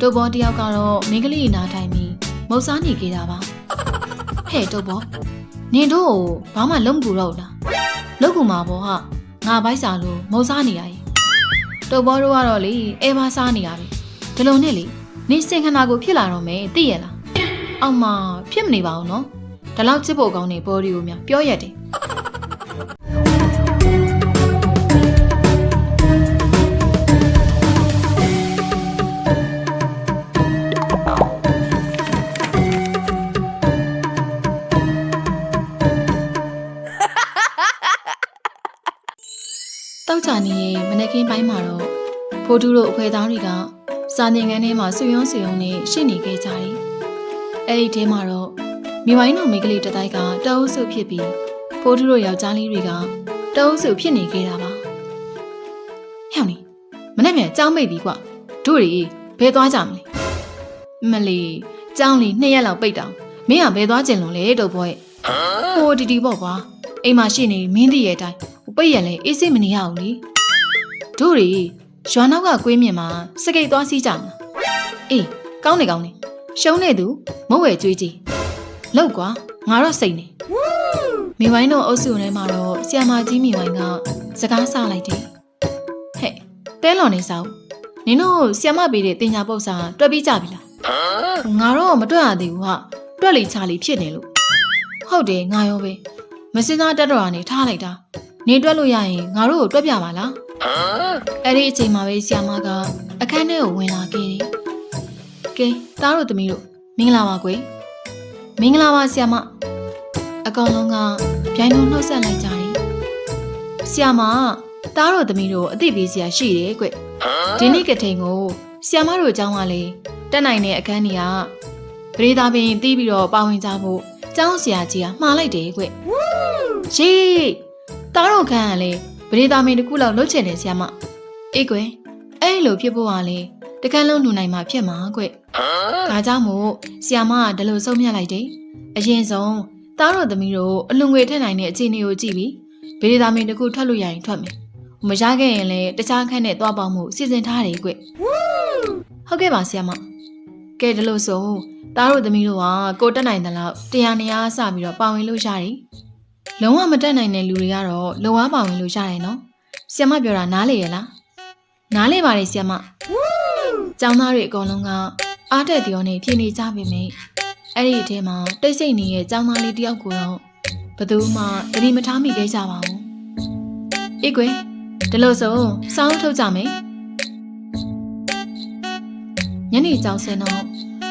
တုတ်ဘောတယောက်ကတော့မိန်းကလေးနာထိုင်ပြီးမုတ်စားနေခဲ့တာပါဟဲ့တုတ်ဘောနင်တို့ဘာမှလုံးမကူတော့ဘူးလားလုံးကူမှာပေါ့ဟာငါဘိုက်စာလို့မုတ်စားနေရည်တုတ်ဘောတို့ကတော့လေအဲပါစားနေရပြီဒီလိုနဲ့လေနင်စင်ခနာကိုဖြစ်လာတော့မယ်သိရလားအောက်မှာဖြစ်မနေပါဘူးနော်ဒီလောက်ချစ်ဖို့ကောင်းတဲ့ဘော်ဒီကိုများပြောရတယ် ခင်းပိုင်းမှာတော့ဖိုးတူတို့အခွဲသားတွေကစာနေငန်းထဲမှာဆွယွန်းဆွယွန်းနဲ့ရှိနေခဲ့ကြတယ်။အဲ့ဒီထဲမှာတော့မိဝိုင်းတော်မိန်းကလေးတစ်တိုက်ကတအုပ်စုဖြစ်ပြီးဖိုးတူတို့ယောက်ျားလေးတွေကတအုပ်စုဖြစ်နေခဲ့တာပါ။ဟဲ့နီမနေ့ပြန်ကြောင်းမိတ်ပြီကွ။တို့တွေဘယ်သွားကြမလဲ။မလီကြောင်းလီနှစ်ရက်လောက်ပိတ်တောင်မင်းကဘယ်သွားကျင်လို့လဲတော့ဘောရဲ့။ဟိုတီတီပေါ့ကွာ။အိမ်မှာရှိနေမင်းတည့်ရဲ့အတိုင်းပိတ်ရလဲအေးစိတ်မနေရဘူးလေ တို့တွေရွာနောက်ကကွေးမြင်မှာစကိတ်သွားစီးကြမလားအေးကောင်းနေကောင်းနေရှုံးနေသူမဟုတ်ဝဲကြွေးကြည့်လောက်ကွာငါတော့စိတ်နေမိဝိုင်းတို့အုပ်စုထဲမှာတော့ဆီယမာကြီးမိဝိုင်းကစကားဆလိုက်တယ်ဟဲ့တဲလွန်နေစားဦးနင်တို့ဆီယမပေးတဲ့တင်ညာပုတ်စာတွက်ပြီးကြပြီလားငါတော့မတွက်ရသေးဘူးဟာတွက်လေချလေဖြစ်နေလို့ဟုတ်တယ်ငါရောပဲမစင်းသားတက်တော်ကနေထားလိုက်တာနေတွက်လို့ရရင်ငါတို့ကိုတွက်ပြပါလား အဲ့ဒီအချိန်မှာပဲဆီယာမကအခန်းထဲကိုဝင်လာခဲ့တယ်ကဲသားတို့သမီးတို့မင်္ဂလာပါကွယ်မင်္ဂလာပါဆီယာမအကောင်လုံးကဗျိုင်းလုံးနှုတ်ဆက်လိုက်ကြတယ်ဆီယာမသားတို့သမီးတို့အသိပေးစရာရှိတယ်ကွဒီနေ့ကထိန်ကိုဆီယာမတို့အကြောင်းကလေတက်နိုင်တဲ့အခန်းကြီးကပရိသတ်ပင်တီးပြီးတော့ပါဝင်ကြဖို့ကျောင်းဆရာကြီးကမှားလိုက်တယ်ကွရှေးတားတော့ခန်းကလေ ပရိသမင်တစ်ခုလောက်လွတ်ချင်တယ်ဆရာမအေးကွယ်အဲ့လိုဖြစ်ဖို့ကလေတကန်းလုံးလူနိုင်မှာဖြစ်မှာကွဒါကြောင့်မို့ဆရာမကဒီလိုဆုံးဖြတ်လိုက်တယ်အရင်ဆုံးတားတော့သမီးတို့အလွန်ငွေထက်နိုင်တဲ့အခြေအနေကိုကြည့်ပြီးပရိသမင်တစ်ခုထွက်လို့ရရင်ထွက်မယ်မရခဲ့ရင်လည်းတခြားခန်းနဲ့တွားပေါင်းမှုစီစဉ်ထားတယ်ကွဟုတ်ကဲ့ပါဆရာမကဲဒီလိုဆိုတားတို့သမီးတို့ကကိုတက်နိုင်တဲ့လောက်တရားနေရာစပြီးတော့ပါဝင်လို့ရတယ် လုံးဝမတက်နိုင်တဲ့လူတွေကတော့လုံဝပါဝင်လို့ရတယ်နော်။ဆီယမပြောတာနားလေရလား။နားလေပါတယ်ဆီယမ။ကျောင်းသားတွေအကုန်လုံးကအားတက်ပြောနေဖြစ်နေကြပြီမေ။အဲ့ဒီအထဲမှာတိတ်ဆိတ်နေတဲ့ကျောင်းသားလေးတယောက်ကိုတော့ဘယ်သူမှတတိမထားမိခဲ့ကြပါဘူး။အေးကွယ်ဒီလိုဆိုစောင်းထုတ်ကြမယ်။ညနေကျောင်းစင်တော့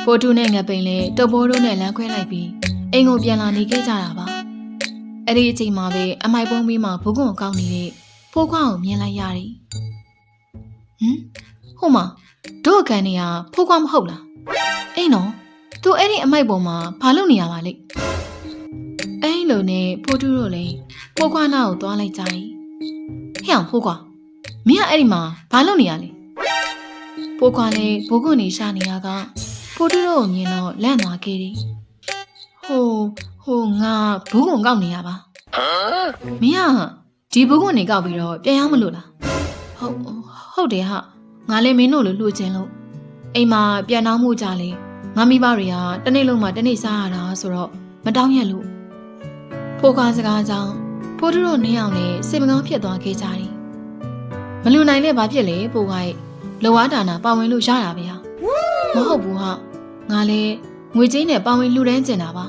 ပိုတူနဲ့ငပိန်လေးတုပ်ပိုးတို့နဲ့လမ်းခွဲလိုက်ပြီးအိမ်ကိုပြန်လာနေခဲ့ကြတာပါ။ အဲ့ဒီအချိန်မှာပဲအမိုက်ပုံးမီးမှာဘုကွန်ကောက်နေတဲ့ဖိုးခွားကိုမြင်လိုက်ရတယ်။ဟမ်ဟိုမှာတို့အခန်းနေကဖိုးခွားမဟုတ်လား။အေးနော်သူအဲ့ဒီအမိုက်ပုံမှာဘာလုပ်နေရပါလိမ့်။အဲ့လိုနဲ့ဖိုးတူးတို့လည်းဖိုးခွားနာကိုသွားလိုက်ကြတယ်။ဟဲ့အောင်ဖိုးခွားမင်းကအဲ့ဒီမှာဘာလုပ်နေရလဲ။ဖိုးခွားလည်းဘုကွန်နေရှာနေရကဖိုးတူးတို့ကိုမြင်တော့လန့်သွားခဲ့တယ်။ဟို ဟိုငါဘုကွန်ကောက်နေရပါမင်းကဒီဘုကွန်နေကောက်ပြီးတော့ပြန်ရောက်မလို့လားဟုတ်ဟုတ်တယ်ဟာငါလည်းမင်းတို့လိုလှူခြင်းလို့အိမ်မှာပြန်နှောင်းမှုကြလေငါမိဘတွေကတနေ့လုံးမှတနေ့စားရတာဆိုတော့မတောင်းရလို့ဖိုးကားစကားကြောင့်ဖိုးတို့တို့နေအောင်လေစိတ်မကောင်းဖြစ်သွားခဲ့ကြတယ်မလူနိုင်လဲဘာဖြစ်လဲပိုကရဲ့လောဝါဒါနာပါဝင်လို့ရတာပဲဟာမဟုတ်ဘူးဟာငါလည်းငွေချင်းနဲ့ပါဝင်လှူဒန်းကျင်တာပါ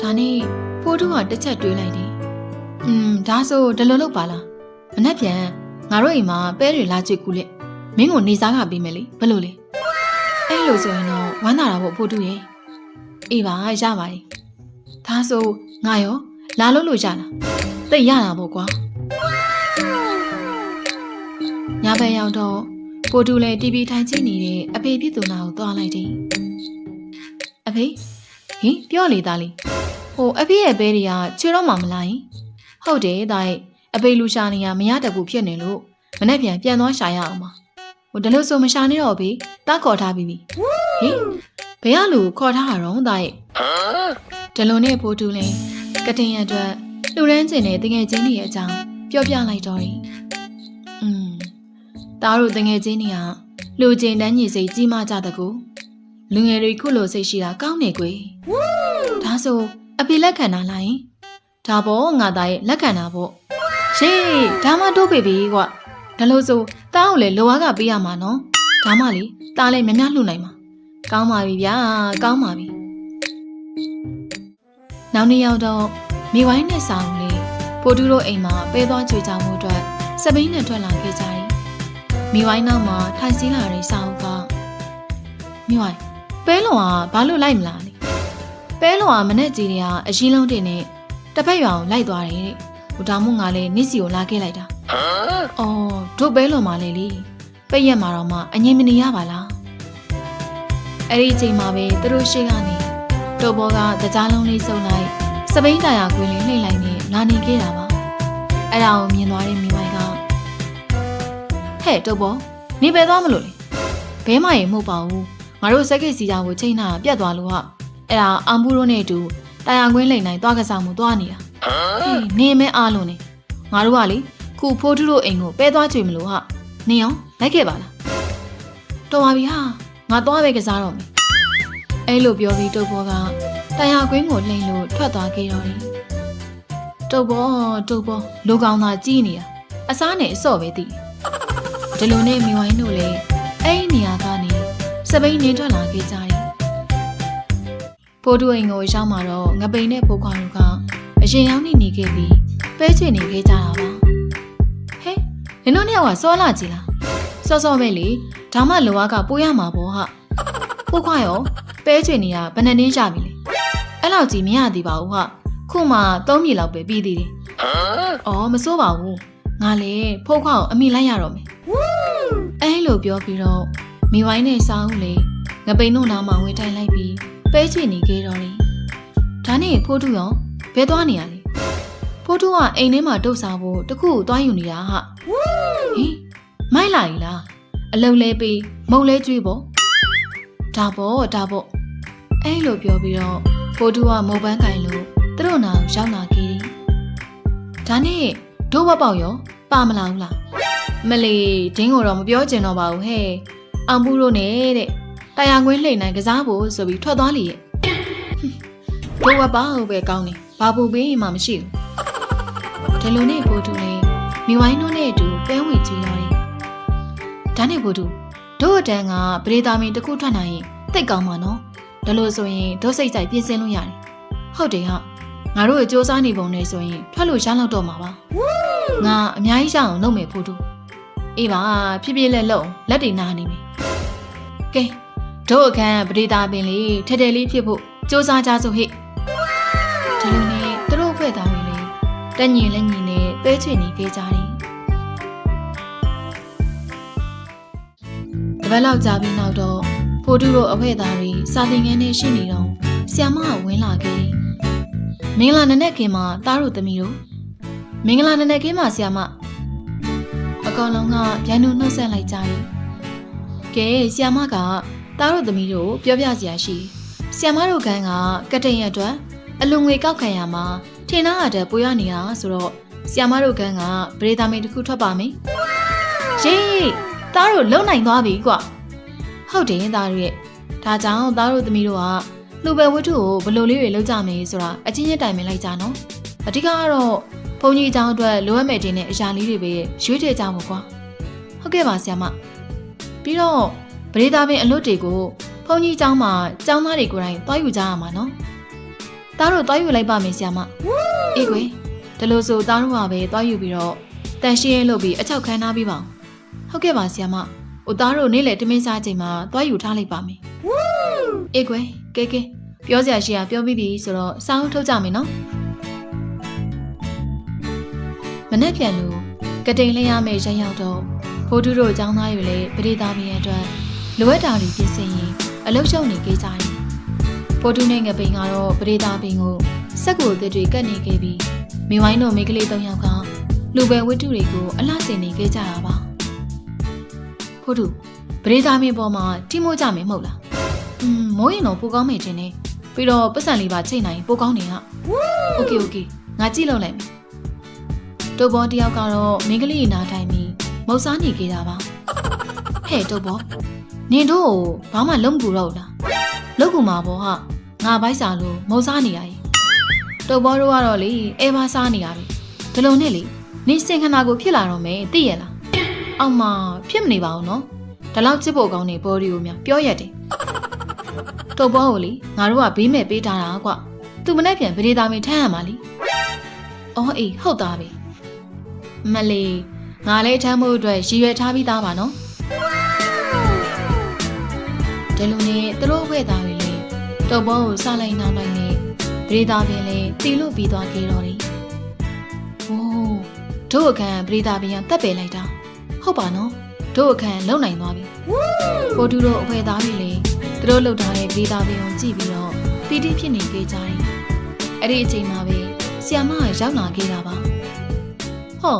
ဒါနဲ့ဖိုးတို့ကတစ်ချက်တွေးလိုက်တယ်။อืมဒါဆိုဒီလိုလုပ်ပါလား။မနှက်ပြန်ငါတို့အိမ်မှာပဲတွေလာကြည့်ကူလက်။မင်းကိုနေစားခပေးမယ်လေဘယ်လိုလဲ။အဲ့လိုဆိုရင်တော့ဝမ်းသာတာပေါ့ဖိုးတို့ရဲ့။အေးပါရပါတယ်။ဒါဆိုငါရောလာလို့လို့ရလား။သိရတာပေါ့ကွာ။ညဘက်ရောက်တော့ဖိုးတို့လည်း TV ထိုင်ကြည့်နေတဲ့အဖေဖြစ်သူနာကိုသွားလိုက်တယ်။အဖေ ဟင်ပြောလေသားလေးဟိုအဖေရဲ့ဘဲတွေကချွေတော့မှမလားယင်ဟုတ်တယ်ဒါရဲ့အဖေလူရှာနေရမရတတ်ဘူးဖြစ်နေလို့မနေ့ပြန်ပြန်သွားရှာရအောင်ပါဟိုဒါလို့ဆိုမရှာနေတော့ဘေးတားခေါ်ထားပြီးပြီဟင်ဘယ်ကလူခေါ်ထားတာတော့ဒါရဲ့ဒလုံနဲ့ဖိုးတူလင်းကတင်ရအတွက်လူရန်ကျင်တဲ့တငယ်ချင်းတွေရဲ့အကြောင်းပြောပြလိုက်တော့တယ်อืมတားတို့တငယ်ချင်းတွေကလူကျင်တန်းညီစိတ်ကြီးမားကြတကူ လူငယ်တွေခုလိုစိတ်ရှိတာကောင်းနေကွယ်ဒါဆိုအဖေလက်ခံတာလားယင်ဒါပေါ့ငါသားရဲ့လက်ခံတာပေါ့ရှေးဒါမှတိုးပေပြီကွာဒါလို့ဆိုတားကိုလည်းလိုအားကပေးရမှာနော်ဒါမှလေတားလည်းမြများလှူနိုင်မှာကောင်းပါပြီဗျာကောင်းပါပြီနောက်နေ့ရောက်တော့မိဝိုင်းနဲ့ဆောင်လေးဖိုတူတို့အိမ်မှာပဲသွားကြွေကြမှုအတွက်စပိန်နဲ့ထွက်လာခဲ့ကြတယ်မိဝိုင်းနောက်မှာထိုင်စင်းလာတဲ့ဆောင်ကမိဝိုင်း ပဲလွန်ကဘာလို့လိုက်မလားလဲပဲလွန်ကမနဲ့ကြီးတွေကအရင်လုံးတင်နဲ့တစ်ဖက်ရွာကိုလိုက်သွားတယ်တဲ့ဟိုဒါမှငါလည်းနစ်စီကိုလာခဲ့လိုက်တာအော်တို့ပဲလွန်มาလေလေပိတ်ရက်မှာတော့မှအငြင်းမနေရပါလားအဲ့ဒီအချိန်မှာပဲသူတို့ရှိကနေတုပ်ဘောကတကြားလုံးလေးစုံလိုက်စပိန်တာယာကွင်းလေးနှိမ့်လိုက်နဲ့လာနေခဲ့တာပါအဲ့ဒါကိုမြင်သွားတဲ့မိမိုင်ကဟဲ့တုပ်ဘောနေပဲသွားမလို့လေဘဲမရင်မဟုတ်ပါဘူး ငါတို့စက်ကိတ်စီတာကိုချိန်ထားပြတ်သွားလို့ဟာအဲ့ဒါအမ်ဘူးတို့နဲ့အတူတာယာကွင်းလိန်နိုင်သွားကစားမှုသွားနေတာဟေးနေမဲအားလုံးနေငါတို့ကလေခုဖိုးထုတို့အိမ်ကိုပဲသွားချွေမလို့ဟာနေအောင်လိုက်ခဲ့ပါလားတော်ပါပြီဟာငါသွားပဲကစားတော့မယ်အဲ့လိုပြောပြီးတုပ်ဘောကတာယာကွင်းကိုလှိန်လို့ထွက်သွားခဲ့တော့တယ်တုပ်ဘောတုပ်ဘောလူကောင်သာကြီးနေတာအစားနဲ့အစော့ပဲတည်ဒီလိုနဲ့မိဝိုင်းတို့လည်းအဲ့ဒီနေရာကနေ စပိန်နင်းထွက်လာခဲ့ကြတယ်ဖိုးတူအိမ်ကိုရောက်มาတော့ငပိန်နဲ့ဖိုးခွာတို့ကအရင်ရောက်နေနေခဲ့ပြီးပဲချွေနေခဲ့ကြတာပါဟဲ့နင်တို့နှစ်ယောက်ကစောလာကြည်လားစောစောပဲလေဒါမှလောကပိုးရမှာပေါ့ဟာဖိုးခွာရောပဲချွေနေရဘယ်နှစ်နင်းရပြီလဲအဲ့လောက်ကြီးမရသေးပါဘူးဟာခုမှ3မြေလောက်ပဲပြီးသေးတယ်အော်မစိုးပါဘူးငါလေဖိုးခွာကိုအမိလိုက်ရတော့မယ်အဲလိုပြောပြီးတော့ မိဝိုင်းနဲ့စားဦးလေငပိန်တို့နားမှာဝင်ထိုင်လိုက်ပြီးပဲချွေနေခဲ့တော့တယ်ဒါနဲ့ဖိုးတူရောဘဲသွားနေရလဲဖိုးတူကအိမ်ထဲမှာတုတ်စားဖို့တခုကိုသွားယူနေတာဟာဟင်မိုက်လာ ਈ လားအလုံလဲပေးမုံလဲကျွေးပေါ့ဒါပေါ့ဒါပေါ့အဲလိုပြောပြီးတော့ဖိုးတူကမော်ပန်းကင်လို့သူတို့နာကိုရောက်လာခဲ့တယ်ဒါနဲ့ဒိုးဘပေါက်ရောပါမလာဘူးလားမလီဒင်းကိုတော့မပြောချင်တော့ပါဘူးဟဲ့ အောင်ဘူးတို့နဲ့တဲ့တာယာကွင်းလှိမ့်နိုင်ကစားဖို့ဆိုပြီးထွက်သွားလေရဲ့ဒိုးဘပေါက်ပဲကောင်းတယ်ဘာပူပေးမှမရှိဘူးဒီလိုနဲ့ဖိုးတူနဲ့မိဝိုင်းတို့နဲ့အတူပဲဝင်ကြည့်ရတယ်ဒါနဲ့ဖိုးတူတို့အတန်းကပရိသာမင်တစ်ခုထွက်နိုင်ရင်သိတ်ကောင်းမှာနော်ဒါလို့ဆိုရင်တို့စိတ်ကြိုက်ပြင်ဆင်လို့ရတယ်ဟုတ်တယ်ဟာငါတို့အစူးစမ်းနေပုံနဲ့ဆိုရင်ထွက်လို့ရလောက်တော့မှာပါငါအများကြီးရအောင်လုပ်မယ်ဖိုးတူ အေးပါဖြည်းဖြည်းလက်လုံးလက်တွေနာနေပြီကဲတို့အခန်းပရိသာပင်လေးထက်တယ်လေးဖြစ်ဖို့စူးစမ်းကြစို့ဟိဒီလိုနဲ့သူတို့ဖွဲ့သားဝင်လေတက်ညင်လက်ညင်နဲ့ပဲချွေနေခဲ့ကြတယ်တပတ်လောက်ကြာပြီးနောက်တော့ဖိုးတူတို့အဖွဲသားတွေစာသင်ခန်းထဲရှိနေတော့ဆီယမကဝင်လာခဲ့မင်္ဂလာနနက်ခင်းမှာတားတို့သမီးတို့မင်္ဂလာနနက်ခင်းမှာဆီယမအ ကောင်လုံးကဗျိုင်းတို့နှုတ်ဆက်လိုက်ကြတယ်ကဲဆီယမကတားတို့သမီးတို့ပြောပြစရာရှိဆီယမတို့ကန်းကကတိန်ရအတွက်အလူငွေကောက်ခံရမှာထင်သားရတဲ့ပိုးရနေတာဆိုတော့ဆီယမတို့ကန်းကဗရေတာမင်တစ်ခုထွက်ပါမယ်ရေးတားတို့လုံနိုင်သွားပြီကွဟုတ်တယ်သားတို့ရဲ့ဒါကြောင့်သားတို့သမီးတို့ကလူပဲဝတ္ထုကိုဘယ်လိုလေးတွေလုပ်ကြမယ်ဆိုတာအချင်းချင်းတိုင်ပင်လိုက်ကြနော်အဓိကကတော့ ဘုန်းကြီးအကြောင်းအတွက်လိုအပ်မဲ့ခြင်းနဲ့အရာလေးတွေပဲရွေးထည့်ကြမှာကွာဟုတ်ကဲ့ပါဆရာမပြီးတော့ပရိသတ်ပင်အလွတ်တွေကိုဘုန်းကြီးအကြောင်းမှာကျောင်းသားတွေကိုယ်တိုင်တွားယူကြရမှာနော်သားတို့တွားယူလိုက်ပါမယ်ဆရာမအေးကွယ်ဒါလို့ဆိုသားတို့ကပဲတွားယူပြီးတော့တန်ရှင်းရေးလုပ်ပြီးအချောက်ခန်းထားပြီးပါအောင်ဟုတ်ကဲ့ပါဆရာမဟိုသားတို့နေ့လေတမင်းစားချိန်မှာတွားယူထားလိုက်ပါမယ်အေးကွယ်ကဲကဲပြောစရာရှိတာပြောပြီးပြီဆိုတော့စောင်းထုတ်ကြမယ်နော် မနေ့ပြန်လို့ကတိန်လျရမယ့်ရက်ရောက်တော့ဖိုးတူတို့အကြောင်းသားယူလေပရိသတ်ပြည်အတွက်လိုအပ်တာတွေပြင်ဆင်ရင်အလုရှုံနေကြကြတယ်ဖိုးတူနဲ့ငပိန်ကတော့ပရိသတ်ပင်ကိုစက်ကိုအသစ်တွေကတ်နေခဲ့ပြီးမိဝိုင်းတို့မိကလေး၃ယောက်ကလူပဲဝတ္ထုတွေကိုအလှဆင်နေခဲ့ကြတာပါဖိုးတူပရိသတ်မင်းပေါ်မှာတိမိုးကြမယ်မဟုတ်လားอืมမိုးရင်တော့ပိုကောင်းမယ်ခြင်းနဲ့ပြီးတော့ပတ်စံလေးပါချိန်နိုင်ပိုကောင်းနေဟာโอเคโอเคငါကြည့်လို့လိုက်မယ် တိုးဘောတယောက်ကတော့မင်းကလေးနာထိုင်ပြီးမုတ်စားနေခဲ့တာပါဟဲ့တော့ဘောနင်တို့ဘာမှလုံးမကူတော့ဘူးလားလုံးကူမှာဘောဟာငါဘိုက်စာလို့မုံစားနေရည်တော့ဘောတို့ကတော့လေအဲပါစားနေရပြီဒီလိုနဲ့လေနင်စင်ခနာကိုဖြစ်လာတော့မယ်သိရလားအောက်မှာဖြစ်မနေပါဘူးနော်ဒီလောက်ချစ်ဖို့ကောင်းနေဘော်ဒီကိုများပြောရတယ်တော့ဘောကိုလေငါတို့ကဘေးမဲ့ပေးထားတာကွသူမနဲ့ပြန်ဗဒေတာမင်းထမ်းရမှာလीအော်အေးဟုတ်သားပဲ မလေးငါလည်းထမ်းဖို့အတွက်ရည်ရွယ်ထားပြီးသားပါနော်ဒီလိုနဲ့သူတို့အခွဲသားတွေလေတော့ဘောကိုစလိုက်နောက်လိုက်နဲ့ဗဒေတာပင်လေတီလို့ပြီးသွားခဲ့တော့တယ်။အိုးတို့အခန်းဗဒေတာပင်ကတက်ပယ်လိုက်တာဟုတ်ပါနော်တို့အခန်းလုံနိုင်သွားပြီ။ကိုတူတို့အခွဲသားတွေလေသူတို့လှုပ်ထားတဲ့ဗဒေတာပင်ကိုကြည့်ပြီးတော့ပီတိဖြစ်နေကြကြတယ်။အဲ့ဒီအချိန်မှာပဲဆီယမကရောက်လာခဲ့တာပါ။ ဟော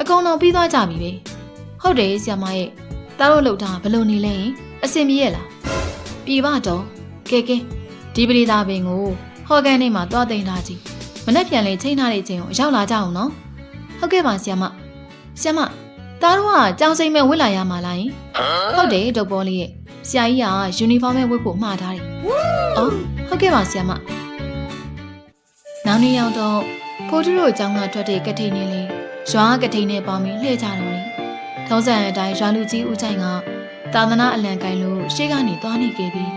အကောင်တော့ပြီးသွားကြပြီပဲ။ဟုတ်တယ်ဆီယမရဲ့တားတို့လှုပ်ထားဘယ်လိုနေလဲရင်အဆင်ပြေရဲ့လား။ပြေပါတော့ကဲကဲဒီပရိသပင်ကိုဟော်ကန်နေမှာတွားသိမ်းထားကြည့်မနေ့ပြန်လေချိန်ထားတဲ့အချိန်ကိုရောက်လာကြအောင်နော်ဟုတ်ကဲ့ပါဆီယမဆီယမတားတို့ကကြောင်စိမ့်မဲ့ဝစ်လာရမှာလားယင်ဟုတ်တယ်ဒုတ်ပေါ်လေးရဲ့ဆရာကြီးကယူနီဖောင်းမဲ့ဝတ်ဖို့မှားထားတယ်အော်ဟုတ်ကဲ့ပါဆီယမနောက်နေ့ရောက်တော့ဖိုးထူတို့အကြောင်းကထွက်တဲ့ကထိန်နေလေ ရွာကထိန်နဲ့ပေါင်းပြီးလှည့်ကြတော့တယ်ထုံးစံအတိုင်းရွာလူကြီးဦးချိုင်ကသာသနာအလံကိုင်းလို့ရှေ့ကနေသွားနေခဲ့ပြီး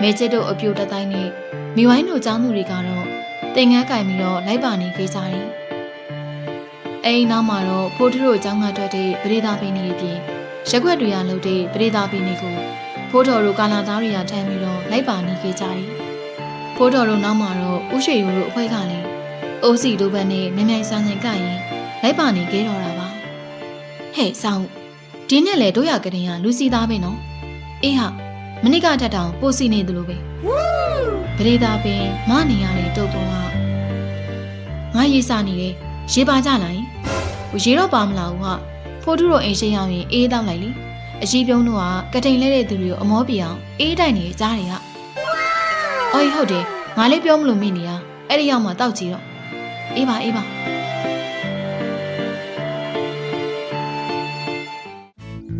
မဲချစ်တို့အပြိုတတိုင်းနဲ့မိဝိုင်းတို့ចောင်းသူတွေကတော့တင်ငန်းကင်ပြီးတော့လိုက်ပါနေခဲ့ကြတယ်။အဲဒီနောက်မှာတော့ဖိုးထူတို့ចောင်းကထွက်တဲ့ပရိသတ်ပင်တွေအပြင်ရက်ွက်တွေကလှုပ်တဲ့ပရိသတ်ပင်တွေကိုဖိုးတော်တို့ကာလာသားတွေကထမ်းပြီးတော့လိုက်ပါနေခဲ့ကြတယ်။ဖိုးတော်တို့နောက်မှာတော့ဥရွှေရိုးတို့အဖွဲကလည်းအိုးစီတို့ဘက်နဲ့မြမြိုင်ဆန်းဆန်းကရင် လိုက်ပါနေခဲ့တော့တာပါ။ဟဲ့ဆောင်းဒီနဲ့လေတို့ရကတင်ကလူစီသားပဲနော်။အေးဟာမနစ်ကထက်တောင်ပိုစီနေသလိုပဲပရိသာပင်မနေရတဲ့တုတ်ပေါ်ကငါရေးစားနေတယ်ရေးပါကြလားဟိုရေးတော့ပါမလားဟိုကဖိုးတူတို့အိမ်ရှိရောက်ရင်အေးတောက်လိုက်လေအကြီးပြုံးတို့ကကတိန်လဲတဲ့သူတွေကိုအမောပြအောင်အေးတိုက်နေကြတယ်ကအော်ဟုတ်တယ်ငါလေးပြောမလို့မိနေရအဲ့ဒီရောက်မှတောက်ကြည့်တော့အေးပါအေးပါ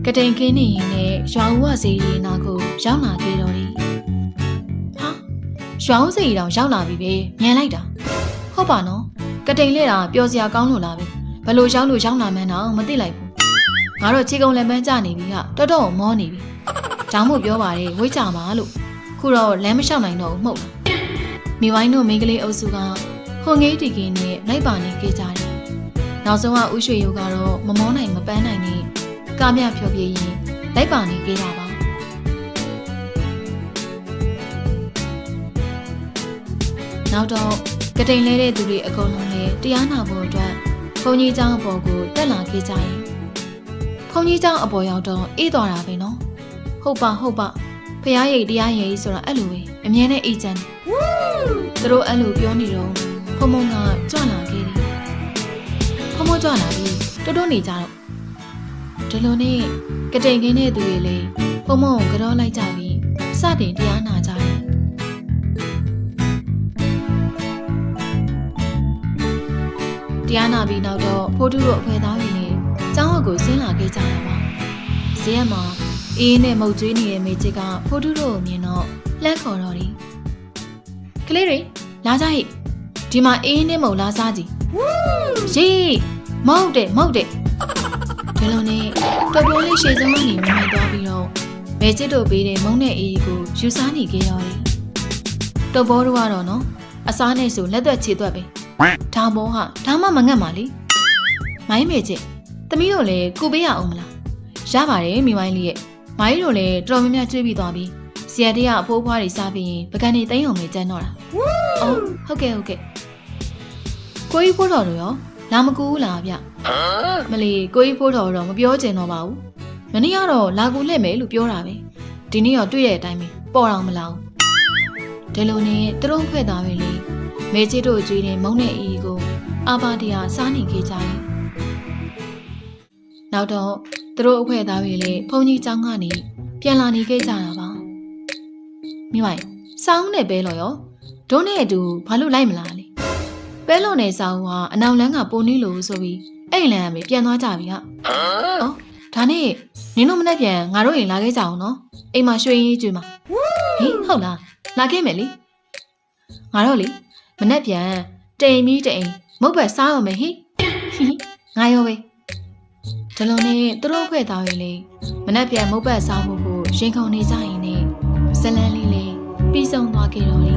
ကတိန်ကင်းနေရင်လည်းရွာဦးဝစေးရီနာကိုရောက်လာခဲ့တော့တယ်ဟာရွာဦးစေးရီတောင်ရောက်လာပြီပဲမြန်လိုက်တာဟုတ်ပါနော်ကတိန်လက်တာပျော်စရာကောင်းလို့လားပဲဘလို့ရောက်လို့ရောက်လာမှန်းတော့မသိလိုက်ဘူးငါတော့ခြေကုံလည်းပန်းကြနေပြီဟာတော်တော်မောနေပြီတောင်းမို့ပြောပါတယ်ဝိတ်ကြပါလို့ခုတော့လမ်းမလျှောက်နိုင်တော့ဘူးမှုတ်လားမိဝိုင်းတို့မိန်းကလေးအုပ်စုကဟွန်ငေးတီကင်းနဲ့လိုက်ပါနေခဲ့ကြတယ်နောက်ဆုံးကဥရွှေရိုးကတော့မမောနိုင်မပန်းနိုင်နဲ့ ကာမြဖြောပြရင်လိုက်ပါနေသေးတာပါနောက်တော့ကတိန်လဲတဲ့သူတွေအကုန်လုံးလည်းတရားနာဖို့အတွက်ဘုန်းကြီးကျောင်းအပေါ်ကိုတက်လာခဲ့ကြရင်ဘုန်းကြီးကျောင်းအပေါ်ရောက်တော့အေးသွားတာပဲနော်ဟုတ်ပါဟုတ်ပါဖရားရိတ်တရားရိတ်ဆိုတာအဲ့လိုပဲအမြဲတမ်းအေးချမ်းတယ်သူတို့အဲ့လိုပြောနေတော့ဖုံဖုံကကြွလာခဲ့တယ်ဖုံဖုံကြွလာပြီးတိုးတိုးနေကြတော့ ဒီလိုနဲ့ကတိန်ခင်းတဲ့သူတွေလည်းဖုံဖုံကိုကြောလိုက်ကြပြီးစတင်တရားနာကြတယ်တရားနာပြီးနောက်တော့ဖိုးတူတို့အဖွဲသားတွေလည်းကျောင်းဝတ်ကိုဆင်းလာခဲ့ကြတာပါဇရက်မှာအေးနဲ့မုတ်ကျွေးနေတဲ့မိချစ်ကဖိုးတူတို့ကိုမြင်တော့လှမ်းခေါ်တော့တယ်ကလေးတွေလာကြဟိဒီမှာအေးနဲ့မုတ်လာစားကြည့်ရေးမောက်တယ်မောက်တ ယ်ဒီလိုနဲ့တော်တော်လေးရှေ့ဆုံးကနေမြင်သွားပြီးတော့မဲချစ်တို့ပေးတဲ့မုံနဲ့အေးကိုယူစားနေကြရတယ်တော်ဘောတို့ကတော့နော်အစားနဲ့ဆိုလက်သွက်ခြေသွက်ပဲဒါဘောဟာဒါမှမငတ်ပါလေမိုင်းမေချစ်သမီးတို့လည်းကုပေးရအောင်မလားရပါတယ်မိဝိုင်းလေးရဲ့မိုင်းတို့လည်းတော်တော်များများကျွေးပြီးသွားပြီဆရာတရအဖိုးဖွားတွေစားပြီးရင်ပကံနေသိမ်းအောင်ပဲကြမ်းတော့တာအော်ဟုတ်ကဲ့ဟုတ်ကဲ့ကိုကြီးဖိုးတော်တို့ရောလာမကူဘူးလားဗျ မလီကိုကြီးဖိုးတော်တော့မပြောချင်တော့ပါဘူးမနေ့ကတော့လာကူလက်မယ်လို့ပြောတာပဲဒီနေ့တော့တွေ့တဲ့အတိုင်းပဲပေါ်တော့မလာဘူးဒီလိုနဲ့သူတို့ဖွဲ့သားပဲလေမဲချစ်တို့ကျွေးတဲ့မုံနဲ့အီကိုအာပါတီယာစားနေခဲ့ကြတယ်နောက်တော့သူတို့အဖွဲသားတွေလည်းဘုန်းကြီးကျောင်းကနေပြန်လာနေခဲ့ကြတာပါမိမိုင်စောင်းနဲ့ပဲလို့ရောဒုံးနဲ့အတူဘာလို့လိုက်မလားလဲပဲလို့နဲ့စောင်းကအနောင်လန်းကပုံနေလို့ဆိုပြီး အဲ့လန်းကပဲပြန်သွားကြပြီဟာအော်ဒါနဲ့နင်တို့မနေ့ပြန်ငါတို့အိမ်လာခဲ့ကြအောင်နော်အိမ်မှာရွှေရင်ကြီးကျွေးမှာဟင်ဟုတ်လားလာခဲ့မယ်လေငါတို့လေမနေ့ပြန်တိမ်ပြီးတိမ်မုတ်ဘက်စားရမယ်ဟိဟိဟိငါရောပဲဒီလိုနဲ့သူတို့ခွဲသားရင်လေမနေ့ပြန်မုတ်ဘက်စားဖို့ကိုရင်ခုန်နေကြရင်ねဇလန်းလေးလေးပြီးဆုံးသွားခဲ့တော့လေ